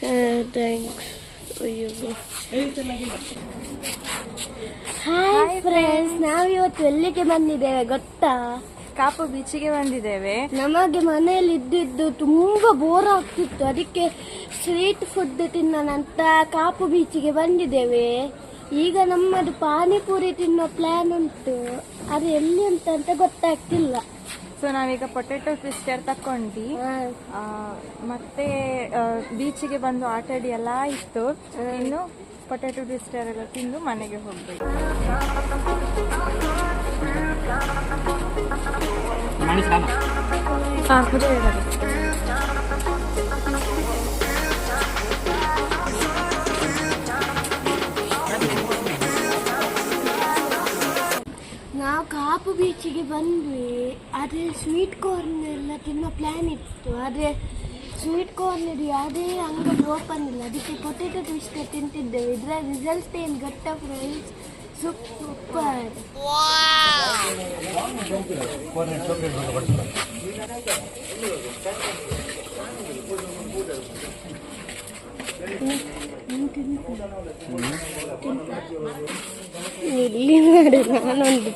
Thanks ಅಯ್ಯೋ hi friends ನಾವು ಇವತ್ತು ಎಲ್ಲಿಗೆ ಬಂದಿದ್ದೇವೆ ಗೊತ್ತಾ? ಕಾಪು ಬೀಚಿಗೆ ಬಂದಿದ್ದೇವೆ. ನಮಗೆ ಮನೆಯಲ್ಲಿ ಇದ್ದಿದ್ದು ತುಂಬಾ ಬೋರ್ ಆಗ್ತಿತ್ತು. ಅದಕ್ಕೆ ಸ್ವೀಟ್ ಫುಡ್ ತಿನ್ನೋಣ ನಂತರ ಕಾಪು ಬೀಚಿಗೆ ಬಂದಿದ್ದೇವೆ. ಈಗ ನಮ್ಮದು ಪಾನಿಪುರಿ ತಿನ್ನೋ ಪ್ಲಾನ್ ಉಂಟು. ಅದು ಎಲ್ಲಿ ಉಂಟು ಅಂತ ಗೊತ್ತಾಗ್ತಿಲ್ಲ. ಸೊ ನಾವೀಗ ಪೊಟೆಟೊ ಸಿಸ್ಟರ್ ತಕೊಂಡ್ವಿ ಮತ್ತೆ ಬೀಚಿಗೆ ಬಂದು ಆಟಾಡಿ ಎಲ್ಲ ಇತ್ತು. ಇನ್ನು ಪೊಟ್ಯಾಟೊ ಬಿಸ್ಟರ್ ಎಲ್ಲ ತಿಂದು ಮನೆಗೆ ಹೋಗ್ಬೇಕು. ಹಾ. ನಾವು ಕಾಪು ಬೀಚಿಗೆ ಬಂದ್ವಿ. ಆದರೆ ಸ್ವೀಟ್ ಕಾರ್ನ್ ಎಲ್ಲ ತಿನ್ನೋ ಪ್ಲ್ಯಾನ್ ಇತ್ತು. ಆದರೆ ಸ್ವೀಟ್ ಕಾರ್ನ್ ಯಾವುದೇ ಅಂಗಡಿ ಓಪನ್ ಇಲ್ಲ ಅದಕ್ಕೆ ಪೊಟೆಟೊ ಟ್ವಿಸ್ಟರ್ ತಿಂತಿದ್ದೇವೆ ಇದರ ರಿಸಲ್ಟ್ ಏನು ಗೊತ್ತ ಫ್ರೆಂಡ್ಸ್ ಸೂಪರ್ ಇಲ್ಲಿ ಮಾಡಿ ನಾನೊಂದು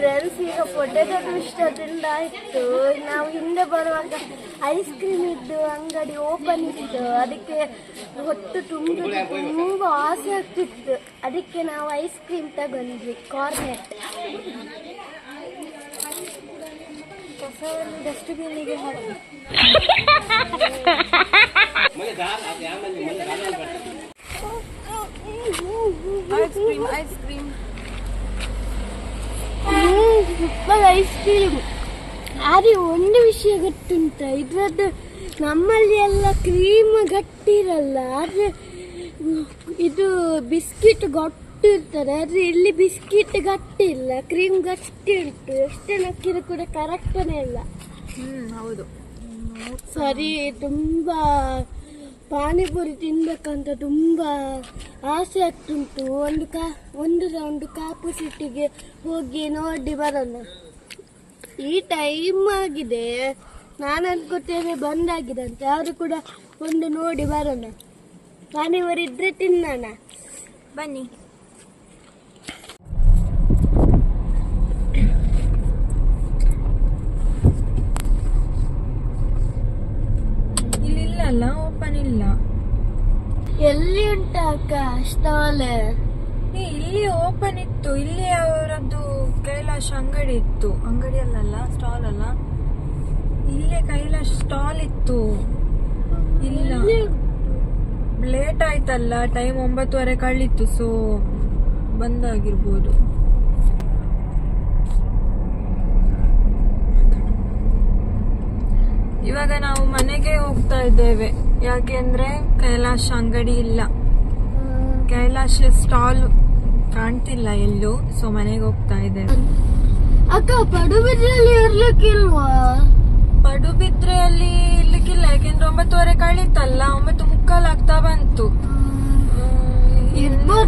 ಫ್ರೆಂಡ್ಸ್ ಈಗ ಪೊಟೆಟೊ ಇಷ್ಟ ತಿಂದಾಯಿತು ನಾವು ಹಿಂದೆ ಬರುವಾಗ ಐಸ್ ಕ್ರೀಮ್ ಇದ್ದು ಅಂಗಡಿ ಓಪನ್ ಇತ್ತು ಅದಕ್ಕೆ ಹೊತ್ತು ತುಂಬ ತುಂಬ ಆಸೆ ಆಗ್ತಿತ್ತು ಅದಕ್ಕೆ ನಾವು ಐಸ್ ಕ್ರೀಮ್ ತಗೊಂಡ್ವಿ ಕಾರ್ನೆಟ್ ಕಸವನ್ನು ಡಸ್ಟ್ಬಿನ್ನಿಗೆ ಹಾಕಿ ice cream ice cream super ice cream ಆದರೆ ಒಂದು ವಿಷಯ ಗೊತ್ತುಂಟ ಇದರದ್ದು ನಮ್ಮಲ್ಲಿ ಎಲ್ಲ ಕ್ರೀಮ್ ಗಟ್ಟಿ ಇರಲ್ಲ ಆದರೆ ಇದು ಬಿಸ್ಕಿಟ್ ಗಟ್ಟಿ ಇರ್ತಾರೆ ಆದರೆ ಇಲ್ಲಿ ಬಿಸ್ಕಿಟ್ ಗಟ್ಟಿ ಇಲ್ಲ ಕ್ರೀಮ್ ಗಟ್ಟಿ ಉಂಟು ಎಷ್ಟೇ ನಕ್ಕಿದ್ರು ಕೂಡ ಕರೆಕ್ಟನೇ ಇಲ್ಲ. ಹ್ಞೂ ಹೌದು. ಸರಿ ತುಂಬ ಪಾನಿಪುರಿ ತಿನ್ಬೇಕಂತ ತುಂಬ ಆಸೆ ಆಗ್ತುಂಟು. ಒಂದು ಕಾ, ಒಂದು ಒಂದು ಕಾಪು ಸಿಟ್ಟಿಗೆ ಹೋಗಿ ನೋಡಿ ಬರೋಣ. ಈ ಟೈಮ್ ಆಗಿದೆ. ನಾನು ಅನ್ಕೋತೇನೆ ಬಂದಾಗಿದೆ ಅಂತ. ಯಾರು ಕೂಡ ಒಂದು ನೋಡಿ ಬರೋಣ. ಪಾನಿಪುರಿ ಇದ್ರೆ ತಿನ್ನೋಣ. ಬನ್ನಿ ಇಲ್ಲಿ ಇಲ್ಲ ಅಲ್ಲ ಓಪನ್ ಇಲ್ಲ ಎಲ್ಲಿ ಉಂಟ ಅಕ್ಕ ಸ್ಟಾಲ್? ಏ, ಇಲ್ಲಿ ಓಪನ್ ಇತ್ತು. ಇಲ್ಲಿ ಅವರದ್ದು ಕೈಲಾಶ ಅಂಗಡಿ ಇತ್ತು. ಅಂಗಡಿ ಅಲ್ಲಲ್ಲ ಸ್ಟಾಲ್ ಅಲ್ಲ. ಇಲ್ಲೇ ಕೈಲಾಶ್ ಸ್ಟಾಲ್ ಇತ್ತು. ಇಲ್ಲ. ಲೇಟ್ ಆಯ್ತಲ್ಲ ಟೈಮ್ ಒಂಬತ್ತುವರೆ ಕಳಿತ್ತು ಸೊ ಬಂದಾಗಿರ್ಬೋದು. ಇವಾಗ ನಾವು ಮನೆಗೆ ಹೋಗ್ತಾ ಇದ್ದೇವೆ. ಯಾಕೆಂದ್ರೆ ಕೈಲಾಶ ಅಂಗಡಿ ಇಲ್ಲ. ಕೈಲಾಶ ಸ್ಟಾಲ್ ಕಾಣ್ತಿಲ್ಲ ಎಲ್ಲೂ. ಸೊ ಮನೆಗೆ ಹೋಗ್ತಾ ಇದ್ದೇವೆ. ಅಕ್ಕ ಪಡುಬಿದ್ರೆಯಲ್ಲಿ ಇರ್ಲಿಕ್ಕಿಲ್ವಾ? ಪಡುಬಿದ್ರೆಯಲ್ಲಿ ಇರ್ಲಿಕ್ಕಿಲ್ಲ. ಯಾಕೆಂದ್ರೆ ಒಂಬತ್ತುವರೆ ಕಳೀತಲ್ಲ ಒಂಬತ್ತು ಮುಕ್ಕಾಲಾಗ್ತಾ ಬಂತು.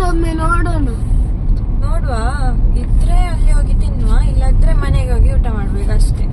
ಒಮ್ಮೆ ನೋಡೋಣ. ನೋಡುವ. ಇದ್ರೆ ಅಲ್ಲಿ ಹೋಗಿ ತಿನ್ನುವ ಇಲ್ಲಾದ್ರೆ ಮನೆಗೆ ಹೋಗಿ ಊಟ ಮಾಡ್ಬೇಕು ಅಷ್ಟೇ.